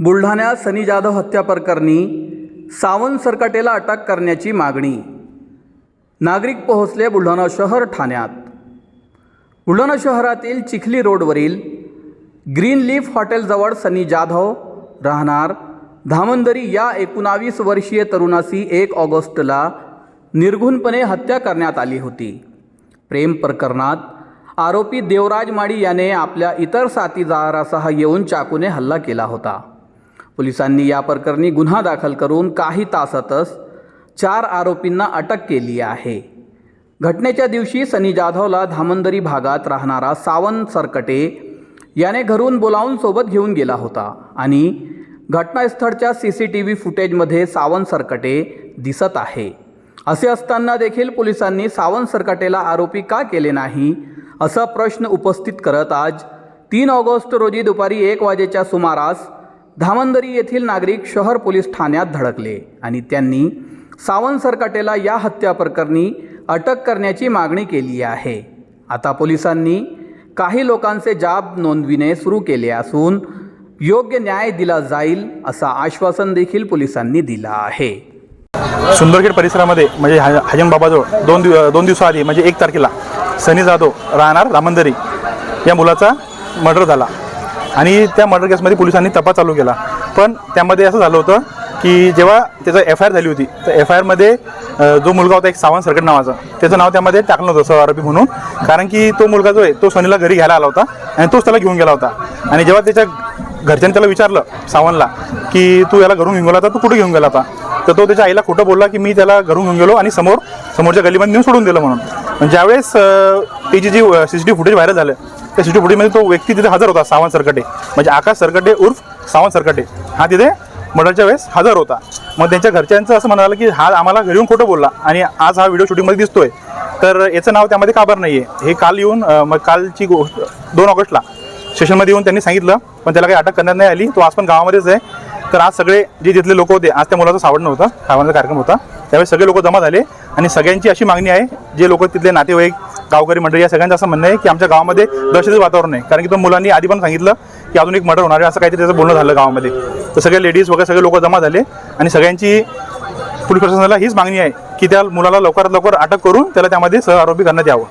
बुलढाण्यात सनी जाधव हत्या प्रकरणी सावंत सरकाटेला अटक करण्याची मागणी. नागरिक पोहोचले बुलढाणा शहर ठाण्यात. बुलढाणा शहरातील चिखली रोडवरील ग्रीन लीफ हॉटेलजवळ सनी जाधव राहणार. धामंदरी या एकोणावीस वर्षीय तरुणासी एक ऑगस्टला निर्घुणपणे हत्या करण्यात आली होती. प्रेम प्रकरणात आरोपी देवराज माळी याने आपल्या इतर साथीदारासह येऊन चाकूने हल्ला केला होता. पोलिसांनी या प्रकरणी गुन्हा दाखल करून काही तासातच चार आरोपींना अटक केली आहे. घटनेच्या दिवशी सनी जाधवला धामंदरी भागात राहणारा सावंत सरकटे याने घरून बोलावून सोबत घेऊन गेला होता आणि घटनास्थळच्या सी सी टी व्ही फुटेजमध्ये सावंत सरकटे दिसत आहे. असे असताना देखील पोलिसांनी सावंत सरकटेला आरोपी का केले नाही असा प्रश्न उपस्थित करत आज तीन ऑगस्ट रोजी दुपारी एक वाजेच्या सुमारास धामंदरी येथील नागरिक शहर पोलीस ठाण्यात धडकले आणि त्यांनी सावंत सरकाटेला या हत्या प्रकरणी अटक करण्याची मागणी केली आहे. आता पोलिसांनी काही लोकांचे जाब नोंदविणे सुरू केले असून योग्य न्याय दिला जाईल असं आश्वासन देखील पोलिसांनी दिलं आहे. सुंदरखेड परिसरामध्ये म्हणजे हजन बाबाजवळ दोन दिव दोन दिवसाआधी म्हणजे एक तारखेला सनी जाधव राहणार रामंदरी या मुलाचा मर्डर झाला. आणि त्या मर्डर केसमध्ये पोलिसांनी तपास चालू केला. पण त्यामध्ये असं झालं होतं की जेव्हा त्याचं एफ आय आर झाली होती तर एफ आय आरमध्ये जो मुलगा होता एक सावंत सरकट नावाचा त्याचं नाव त्यामध्ये टाकलं होतं सह आरोपी म्हणून. कारण की तो मुलगा जो आहे तो सनीला घरी घ्यायला आला होता आणि तोच त्याला घेऊन गेला होता. आणि जेव्हा त्याच्या घरच्यांनी त्याला विचारलं सावंतला की तू याला घरून घेऊन गेला होता तू कुठे घेऊन गेला होता? तर तो त्याच्या आईला खोटं बोलला की मी त्याला घरून घेऊन गेलो आणि समोर समोरच्या गलीमध्ये नेऊन सोडून दिलं म्हणून. पण ज्यावेळेस त्याची जी C C T footage viral झालं त्या सी टी तो व्यक्ती तिथे हजर होता सावंत सरकटे. म्हणजे आकाश सरकटे उर्फ सावंत सरकटे. हा तिथे मर्डरच्या वेळेस हजर होता. मग त्यांच्या घरच्यांचं असं म्हणालं की हा आम्हाला घरी येऊन खोटं बोलला आणि आज हा व्हिडिओ शूटिंगमध्ये दिसतोय. तर याचं नाव त्यामध्ये काबर नाही आहे हे काल येऊन मग कालची गोष्ट दोन ऑगस्टला स्टेशनमध्ये येऊन त्यांनी सांगितलं पण त्याला काही अटक करण्यात नाही आली. तो आज पण गावामध्येच आहे. तर आज सगळे जे तिथले लोक होते आज त्या मुलाचं सावडणं नव्हता सावडण्याचा कार्यक्रम होता. त्यावेळेस सगळे लोक जमा झाले. आणि सगळ्यांची अशी मागणी आहे जे लोक तिथले नातेवाईक गावकरी मंडळी या सगळ्यांचं असं म्हणणं आहे की आमच्या गावामध्ये दहशतीचं वातावरण आहे. कारण की तो मुलांनी आधी पण सांगितलं की अजून एक मर्डर होणार आहे असं काहीतरी त्याचं बोलणं झालं गावामध्ये. तर सगळे लेडीज वगैरे सगळे लोक जमा झाले आणि सगळ्यांची पोलीस प्रशासनाला हीच मागणी आहे की त्या मुलाला लवकरात लवकर अटक करून त्याला त्यामध्ये सह आरोपी करण्यात यावं.